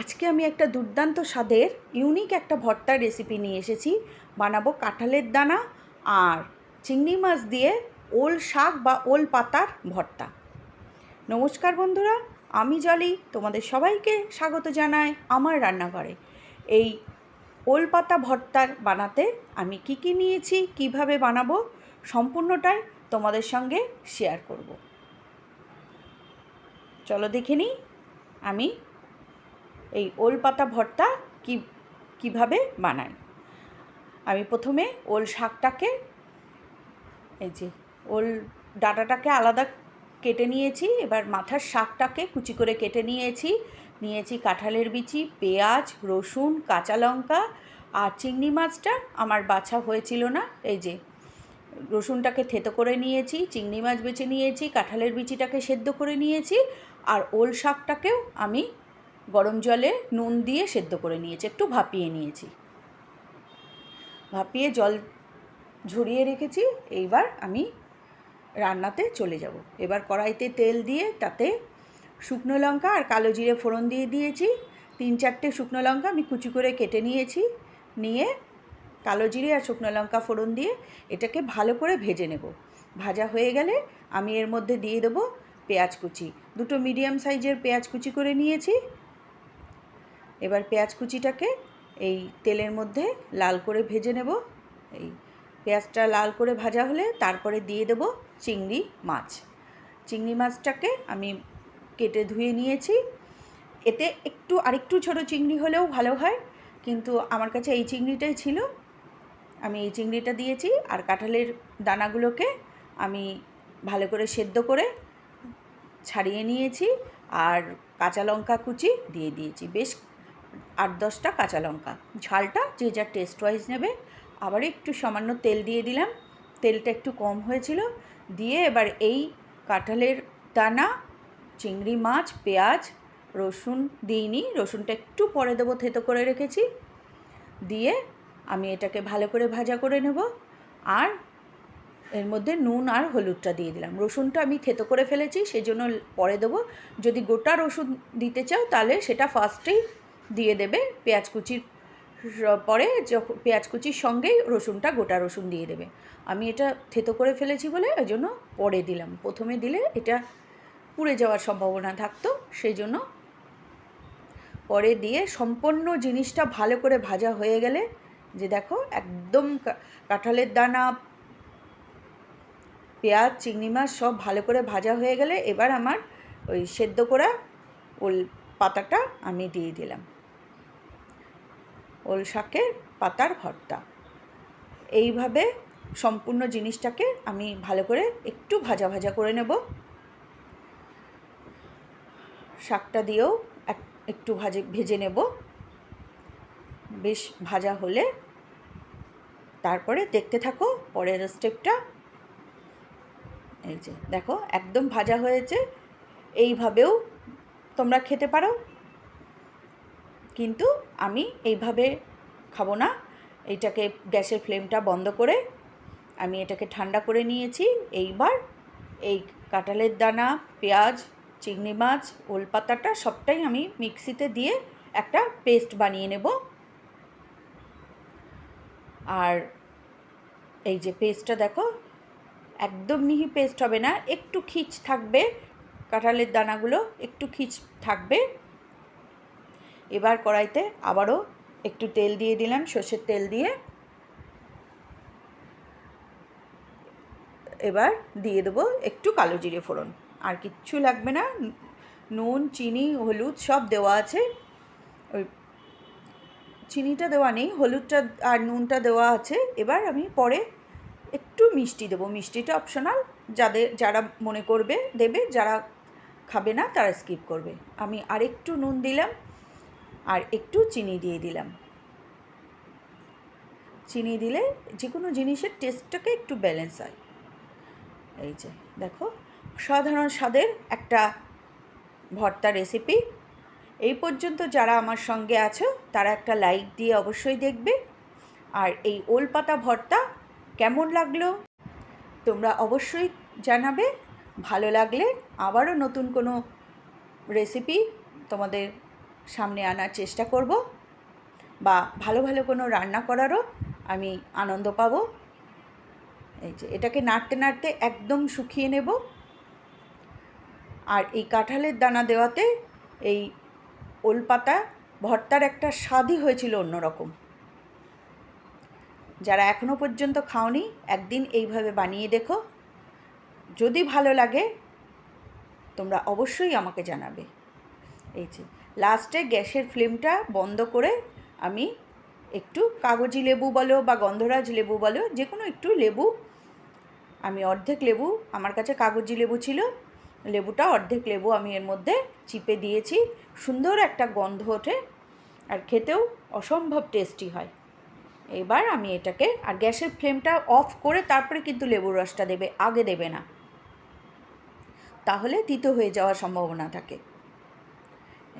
আজকে আমি একটা দুর্দান্ত স্বাদের ইউনিক একটা ভর্তার রেসিপি নিয়ে এসেছি। বানাবো কাঁঠালের দানা আর চিংড়ি মাছ দিয়ে ওল শাক বা ওল পাতার ভর্তা। নমস্কার বন্ধুরা, আমি জলি, তোমাদের সবাইকে স্বাগত জানাই আমার রান্নাঘরে। এই ওল পাতা ভর্তার বানাতে আমি কি কি নিয়েছি, কীভাবে বানাবো, সম্পূর্ণটাই তোমাদের সঙ্গে শেয়ার করব। চলো দেখে নিই। আমি এই ওল পাতা ভর্তা কি, কীভাবে বানাই আমি প্রথমে ওল শাকটাকে, এই যে ওল ডাটাটাকে আলাদা কেটে নিয়েছি, এবার মাথার শাকটাকে কুচি করে কেটে নিয়েছি। নিয়েছি কাঁঠালের বিচি, পেঁয়াজ, রসুন, কাঁচা লঙ্কা আর চিংড়ি মাছটা আমার বাছা হয়েছিল না। এই যে রসুনটাকে থেতো করে নিয়েছি, চিংড়ি মাছ বেছে নিয়েছি, কাঁঠালের বিচিটাকে সেদ্ধ করে নিয়েছি আর ওল শাকটাকেও আমি গরম জলে নুন দিয়ে সেদ্ধ করে নিয়েছি, একটু ভাপিয়ে নিয়েছি। ভাপিয়ে জল ঝরিয়ে রেখেছি, এইবার আমি রান্নাতে চলে যাব। এবার কড়াইতে তেল দিয়ে তাতে শুকনো লঙ্কা আর কালো জিরে ফোড়ন দিয়ে দিয়েছি। তিন চারটে শুকনো লঙ্কা আমি কুচি করে কেটে নিয়েছি, নিয়ে কালো জিরে আর শুকনো লঙ্কা ফোড়ন দিয়ে এটাকে ভালো করে ভেজে নেব। ভাজা হয়ে গেলে আমি এর মধ্যে দিয়ে দেবো পেঁয়াজ কুচি। দুটো মিডিয়াম সাইজের পেঁয়াজ কুচি করে নিয়েছি। এবার পেঁয়াজ কুচিটাকে এই তেলের মধ্যে লাল করে ভেজে নেব। এই পেঁয়াজটা লাল করে ভাজা হলে তারপরে দিয়ে দেব চিংড়ি মাছ। চিংড়ি মাছটাকে আমি কেটে ধুয়ে নিয়েছি। এতে একটু আরেকটু ছোট চিংড়ি হলেও ভালো হয়, কিন্তু আমার কাছে এই চিংড়িটাই ছিল। আমি এই চিংড়িটা দিয়েছি আর কাঁঠালের দানাগুলোকে আমি ভালো করে সেদ্ধ করে ছাড়িয়ে নিয়েছি আর কাঁচা লঙ্কা কুচি দিয়ে দিয়েছি। বেশ আট দশটা কাঁচা লঙ্কা। ঝালটা যে যার টেস্ট ওয়াইজ নেবে। আবার একটু সামান্য তেল দিয়ে দিলাম। তেলটা একটু কম হয়েছিল। দিয়ে এবার এই কাঁঠালের দানা, চিংড়ি মাছ, পেঁয়াজ, রসুন দিইনি। রসুনটা একটু পরে দেবো থেতো করে রেখেছি। দিয়ে আমি এটাকে ভালো করে ভাজা করে নেব। আর এর মধ্যে নুন আর হলুদটা দিয়ে দিলাম। রসুনটা আমি থেতো করে ফেলেছি সেই জন্য পরে দেবো। যদি গোটা রসুন দিতে চাও, তাহলে সেটা ফার্স্টেই দিয়ে দেবে পেঁয়াজ কুচির পরে যখন পেঁয়াজ কুচির সঙ্গেই রসুনটা, গোটা রসুন দিয়ে দেবে। আমি এটা থেতো করে ফেলেছি বলে ওই জন্য পরে দিলাম। প্রথমে দিলে এটা পুড়ে যাওয়ার সম্ভাবনা থাকতো, সেই জন্য পরে দিয়ে সম্পূর্ণ জিনিসটা ভালো করে ভাজা হয়ে গেলে যে দেখো একদম কাঁঠালের দানা, পেঁয়াজ, চিংড়ি মাছ সব ভালো করে ভাজা হয়ে গেলে এবার আমার ওই সেদ্ধ করা ওল পাতাটা আমি দিয়ে দিলাম। ওল শাকের পাতার ভর্তা। এইভাবে সম্পূর্ণ জিনিসটাকে আমি ভালো করে একটু ভাজা ভাজা করে নেব। শাকটা দিয়েও একটু ভাজে, ভেজে নেব। বেশ ভাজা হলে তারপরে দেখতে থাকো পরের স্টেপটা এই যে, দেখো, একদম ভাজা হয়েছে। এইভাবেও তোমরা খেতে পারো। কিন্তু আমি এইভাবে খাব না। এইটাকে গ্যাসের ফ্লেমটা বন্ধ করে আমি এটাকে ঠান্ডা করে নিয়েছি। এইবার এই কাঁঠালের দানা, পেঁয়াজ, চিংড়ি মাছ, ওল পাতাটা সবটাই আমি মিক্সিতে দিয়ে একটা পেস্ট বানিয়ে নেব। আর এই যে পেস্টটা দেখো, একদম মিহি পেস্ট হবে না, একটু খিচ থাকবে। কাঁঠালের দানাগুলো একটু খিচ থাকবে। এবার কড়াইতে আবারও একটু তেল দিয়ে দিলাম, সর্ষের তেল দিয়ে। এবার দিয়ে দেবো একটু কালো জিরে ফোড়ন। আর কিচ্ছু লাগবে না, নুন, চিনি, হলুদ সব দেওয়া আছে। ওই চিনিটা দেওয়া নেই, হলুদটা আর নুনটা দেওয়া আছে। এবার আমি পরে একটু মিষ্টি দেবো। মিষ্টিটা অপশনাল যাদের, যারা মনে করবে, দেবে, যারা খাবে না, তারা স্কিপ করবে। আমি আরেকটু নুন দিলাম আর একটু চিনি দিয়ে দিলাম। চিনি দিলে যে কোনো জিনিসের টেস্টটাকে একটু ব্যালেন্স হয়। এই যে, দেখো, সাধারণ স্বাদের একটা ভর্তা রেসিপি এই পর্যন্ত যারা আমার সঙ্গে আছো, তারা একটা লাইক দিয়ে অবশ্যই দেখবে। আর এই ওল পাতা ভর্তা কেমন লাগল, তোমরা অবশ্যই জানাবে। ভালো লাগলে আবারও নতুন কোনো রেসিপি তোমাদের সামনে আনার চেষ্টা করব বা ভালো ভালো কোনো রান্না করারও আমি আনন্দ পাবো। এই যে, এটাকে নাড়তে নাড়তে একদম শুকিয়ে নেব। আর এই কাঁঠালের দানা দেওয়াতে এই ওলপাতা ভর্তার একটা স্বাদই হয়েছিল অন্যরকম। যারা এখনও পর্যন্ত খাওনি, একদিন এইভাবে বানিয়ে দেখো। যদি ভালো লাগে, তোমরা অবশ্যই আমাকে জানাবে। এই যে লাস্টে গ্যাসের ফ্লেমটা বন্ধ করে আমি একটু কাগজি লেবু বলো বা গন্ধরাজ লেবু বলো যে কোনো একটু লেবু, আমি অর্ধেক লেবু, আমার কাছে কাগজি লেবু ছিল, লেবুটা অর্ধেক লেবু আমি এর মধ্যে চিপে দিয়েছি, সুন্দর একটা গন্ধ ওঠে আর খেতেও অসম্ভব টেস্টি হয়। এবার আমি এটাকে, আর গ্যাসের ফ্লেমটা অফ করে তারপরে কিন্তু লেবুর রসটা দেবে, আগে দেবে না। তাহলে তিতো হয়ে যাওয়ার সম্ভাবনা থাকে।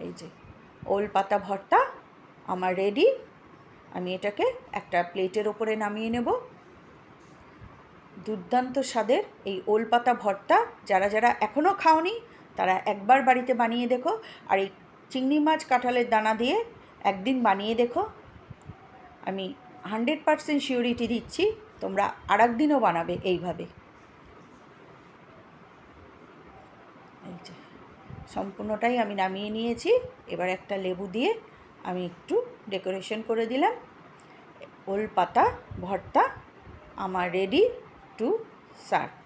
এই যে, ওল পাতা ভর্তা, আমার রেডি আমি এটাকে একটা প্লেটের ওপরে নামিয়ে নেব। দুর্দান্ত স্বাদের এই ওল পাতা ভর্তা, যারা যারা এখনও খাওনি, তারা একবার বাড়িতে বানিয়ে দেখো, আর এই চিংড়ি মাছ কাঁঠালের দানা দিয়ে একদিন বানিয়ে দেখো। আমি হান্ড্রেড পারসেন্ট শিওরিটি দিচ্ছি, তোমরা আর একদিনও বানাবে এইভাবে এই যে সম্পূর্ণটাই আমি নামিয়ে নিয়েছি। এবার একটা লেবু দিয়ে আমি একটু ডেকোরেশন করে দিলাম। ওল পাতা ভর্তা আমার রেডি টু সার্ভ